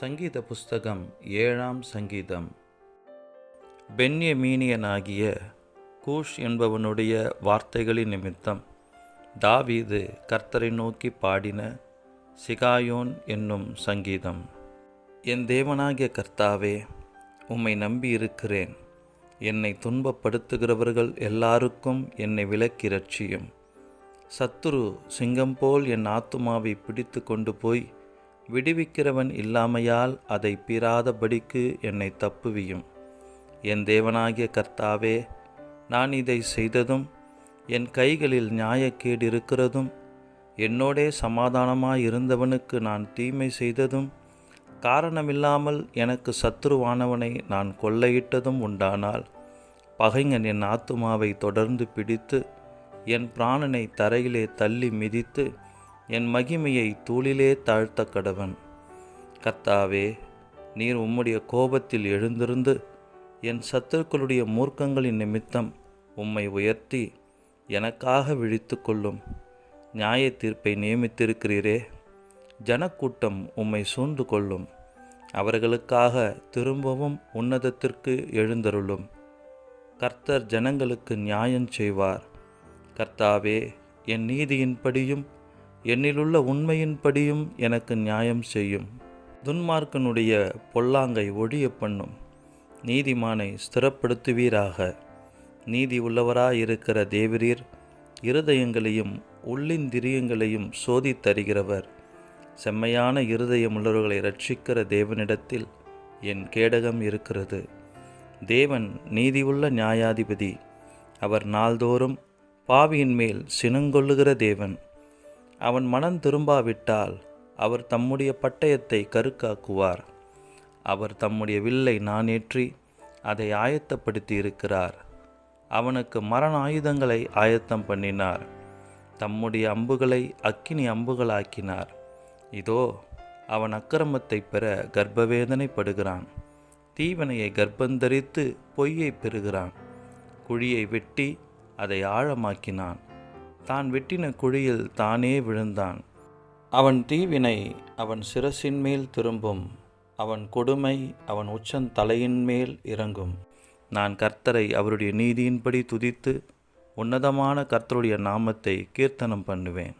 சங்கீத புஸ்தகம் ஏழாம் சங்கீதம். பென்யமீனியனாகிய கூஷ் என்பவனுடைய வார்த்தைகளின் நிமித்தம் தாவீது கர்த்தரை நோக்கி பாடின சிகாயோன் என்னும் சங்கீதம். என் தேவனாகிய கர்த்தாவே உம்மை நம்பி இருக்கிறேன் என்னை துன்பப்படுத்துகிறவர்கள் எல்லாருக்கும் என்னை விலக்கி ரட்சியும் சத்துரு சிங்கம் போல் என் ஆத்துமாவை பிடித்து கொண்டு போய் விடுவிக்கிறவன் இல்லாமையால் அதை பீறாதபடிக்கு என்னை தப்புவியும். என் தேவனாகிய கர்த்தாவே நான் இதை செய்ததும் என் கைகளில் நியாயக்கேடு இருக்கிறதும் என்னோடே சமாதானமாய் இருந்தவனுக்கு நான் தீமை செய்ததும் காரணமில்லாமல் எனக்கு சத்துருவானவனை நான் கொள்ளையிட்டதும் உண்டானால் பகைஞன் என் ஆத்துமாவை தொடர்ந்து பிடித்து என் பிராணனை தரையிலே தள்ளி மிதித்து என் மகிமையை தூளிலே தாழ்த்த கடவன் கர்த்தாவே நீர் உம்முடைய கோபத்தில் எழுந்திருந்து என் சத்துருக்களுடைய மூர்க்கங்களின் நிமித்தம் உம்மை உயர்த்தி எனக்காக விழித்து கொள்ளும். நியாய தீர்ப்பை நியமித்திருக்கிறீரே. ஜனக்கூட்டம் உம்மை சூழ்ந்து கொள்ளும். அவர்களுக்காக திரும்பவும் உன்னதத்திற்கு எழுந்தருளும். கர்த்தர் ஜனங்களுக்கு நியாயம் செய்வார். கர்த்தாவே என் நீதியின்படியும் என்னிலுள்ள உண்மையின்படியும் எனக்கு நியாயம் செய்யும். துன்மார்க்கனுடைய பொல்லாங்கை ஒழிய பண்ணும். நீதிமானை ஸ்திரப்படுத்துவீராக. நீதி உள்ளவராயிருக்கிற தேவரீர் இருதயங்களையும் உள்ளிந்திரியங்களையும் சோதித்தருகிறவர் செம்மையான இருதயமுள்ளவர்களை ரட்சிக்கிற தேவனிடத்தில் என் கேடகம் இருக்கிறது. தேவன் நீதியுள்ள நியாயாதிபதி. அவர் நாள்தோறும் பாவியின் மேல் சினங்கொள்ளுகிற தேவன். அவன் மனம் திரும்பாவிட்டால் அவர் தம்முடைய பட்டயத்தை கருக்காக்குவார். அவர் தம்முடைய வில்லை நானேற்றி அதை ஆயத்தப்படுத்தி இருக்கிறார் அவனுக்கு மரண ஆயுதங்களை ஆயத்தம் பண்ணினார். தம்முடைய அம்புகளை அக்கினி அம்புகளாக்கினார். இதோ அவன் அக்கிரமத்தை பெற கர்ப்பவேதனைப்படுகிறான். தீவனையை கர்ப்பந்தரித்து பொய்யை பெறுகிறான். குழியை வெட்டி அதை ஆழமாக்கினான். தான் வெட்டின குழியில் தானே விழுந்தான். அவன் தீவினை அவன் சிரசின் மேல் திரும்பும். அவன் கொடுமை அவன் உச்சன் தலையின் மேல் இறங்கும். நான் கர்த்தரை அவருடைய நீதியின்படி துதித்து உன்னதமான கர்த்தருடைய நாமத்தை கீர்த்தனம் பண்ணுவேன்.